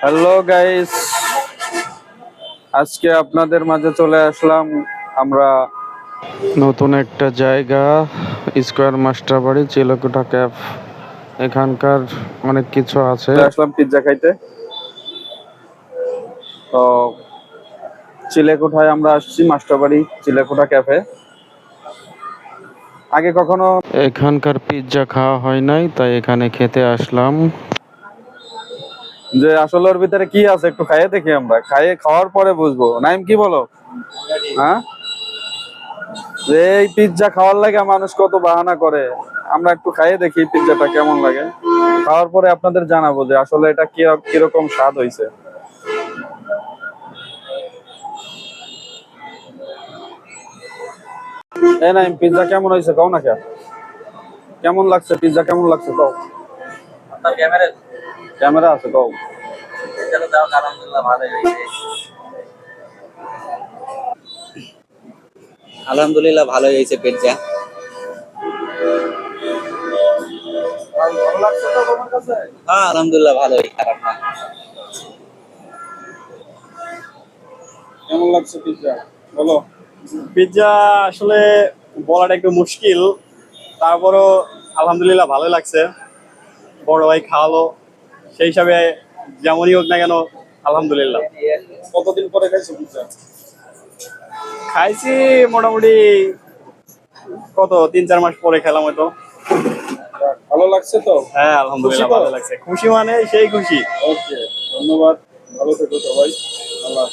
Hello guys আজকে আপনাদের মাঝে চলে আসলাম আমরা নতুন একটা জায়গা স্কোয়ার মাস্টার বাড়ি চিলকুঠা ক্যাফ এখানকার অনেক কিছু আছে। আসলাম পিৎজা খাইতে। তো চিলেকোঠায় আমরা আসছি মাস্টার বাড়ি চিলেকোঠা ক্যাফে আগে কখনো এখানকার পিৎজা খাওয়া হয় নাই তাই এখানে খেতে আসলাম। যে আসলে ওর ভিতরে কি আছে একটু খাইয়ে দেখি আমরা। খাইয়ে খাওয়ার পরে বুঝব। নাইম, কি বলো? হ্যাঁ? এই পিৎজা খাওয়ার লাগে মানুষ কত বাহানা করে। আমরা একটু খাইয়ে দেখি পিৎজাটা কেমন লাগে। খাওয়ার পরে আপনাদের জানাব যে আসলে এটা কি কীরকম স্বাদ হয়েছে এই নাইম পিৎজা কেমন হয়েছে কও না কেমন লাগছে? পিৎজা কেমন লাগছে? কও। ক্যামেরা আছে কও আলহামদুলিল্লাহ ভালোই হয়েছে কাছে হ্যাঁ আলহামদুলিল্লাহ ভালোই। খারাপ না। কেমন লাগছে পিৎজা বলো। পিৎজা আসলে বলাটা একটু মুশকিল। তারপরও আলহামদুলিল্লাহ ভালোই লাগছে। বড় ভাই খাওয়ালো। সেই হিসাবে যেমনই হোক না কেন আলহামদুলিল্লাহ। কতদিন পরে খাইছি খাইছি মোটামুটি কত তিন চার মাস পরে খেলাম হয়তো। ভালো লাগছে তো? হ্যাঁ আলহামদুলিল্লাহ ভালো লাগছে। খুশি মানে সেই খুশি। ওকে ধন্যবাদ। ভালো থেকো সবাই। আল্লাহ।